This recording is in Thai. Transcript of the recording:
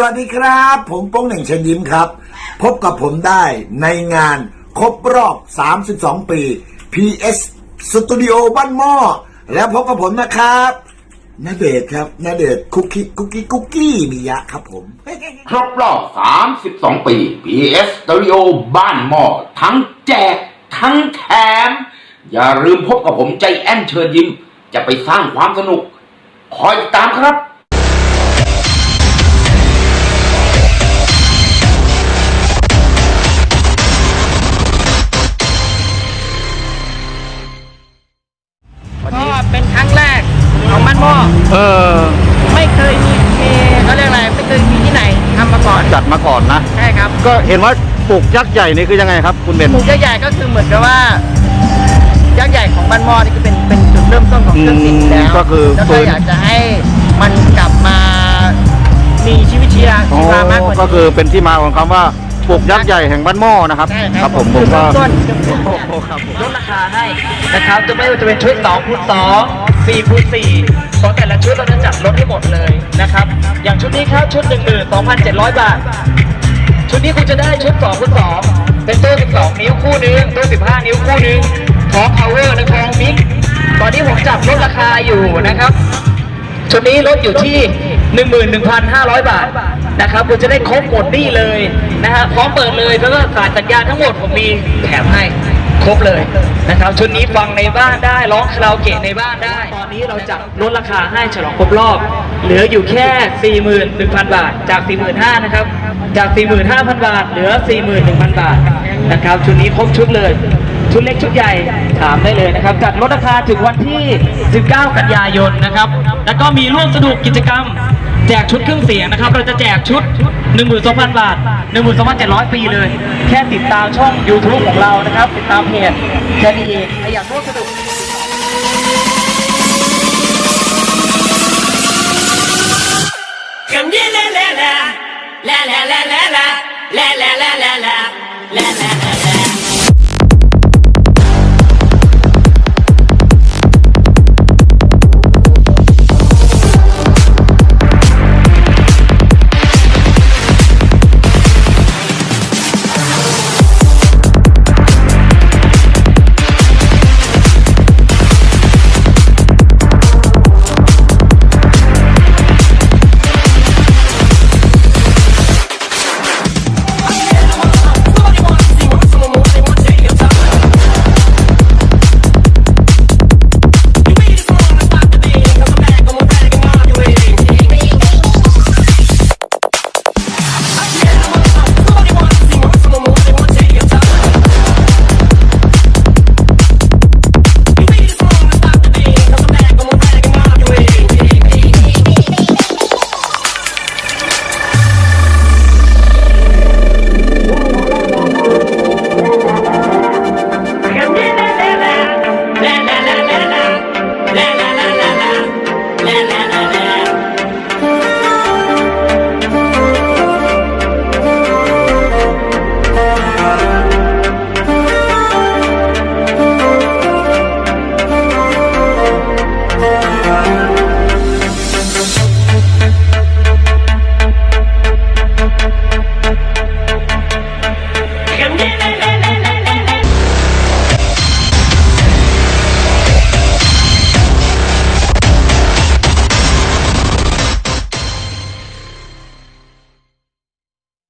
สวัสดีครับ ผมโป้งเหน่งเชิญยิ้มครับ พบกับผมได้ในงานครบรอบ 32 ปี PS Studio บ้านหม้อแล้วพบกับผมนะครับนาเดชครับนาเดชคุกกี้คุกกี้คุกกี้มิยะครับผม ครบรอบ 32 ปี PS Studio บ้านหม้อทั้งแจกทั้งแถม อย่าลืมพบกับผมใจแอนเชิญยิ้ม จะไปสร้างความสนุก คอยติดตามครับ เป็นครั้งแรกของมันหม้อเออ ไม่เคยมีมีเขาเรียกอะไรไม่เคยมีที่ไหนทำมาก่อนจัดมาก่อนนะ ใช่ครับก็เห็นว่าปลูกยักษ์ใหญ่นี่คือยังไงครับ คุณเบนหมูใหญ่ๆก็คือเหมือนกับว่ายักษ์ใหญ่ของบ้านหม้อนี่ก็เป็นเป็นจุดเริ่มต้นของเครื่องบินแล้วก็คือแล้วก็ฟื้น อยากจะให้มันกลับมามีชีวิตชีวาอ๋อชีวามากกว่านี้ ก็คือเป็นที่มาของคำว่า ปลูกยักษ์ใหญ่แห่งบ้านหม้อนะครับใช่คครัรับบผมผมก็ต้นโอ้โหครับผมลดราคาให้นะครับจะไม่ว่าจะเป็นชุด2คูณ2 4คูณ4ของแต่ละชุดเราจะจัดลดให้หมดเลยนะครับ อย่างชุดนี้ครับชุด 12,700 บาท ชุดนี้คุณจะได้ชุด2คูณ2เป็นตู้12 นิ้วคู่หนึงตู้15 นิ้วคู่หนึงพร้อม power และพร้อมมิกตอนนี้ผมจับลดราคาอยู่นะครับ ชุดนี้ลดอยู่ที่ 11,500 บาท นะครับคุณจะได้ครบหมดนี่เลยนะฮะพร้อมเปิดเลยแล้วก็สายสัญญาณทั้งหมดผมมีแถมให้ครบเลยนะครับชุดนี้ฟังในบ้านได้ร้องคาราโอเกะในบ้านได้ ตอนนี้เราจัดลดราคาให้ฉลองครบรอบ เหลืออยู่แค่ 41,000 บาท จาก 45,000นะครับจาก 45,000 บาท เหลือ 41,000 บาทนะครับชุดนี้ครบชุดเลย ชุดเล็กชุดใหญ่ถามได้เลยนะครับจัดลดราคาถึงวันที่ 19 กันยายนนะครับ แล้วก็มีร่วมสนุกกิจกรรม แจกชุดเครื่องเสียงนะครับ เราจะแจกชุด 12,000 บาท 12,700 ปีเลย แค่ติดตามช่อง YouTube ของเรานะครับ ติดตามเพจแค่นี้เองอยากร่วมสนุก Come here, la la la, la la la la la, la la la la la, la la la la.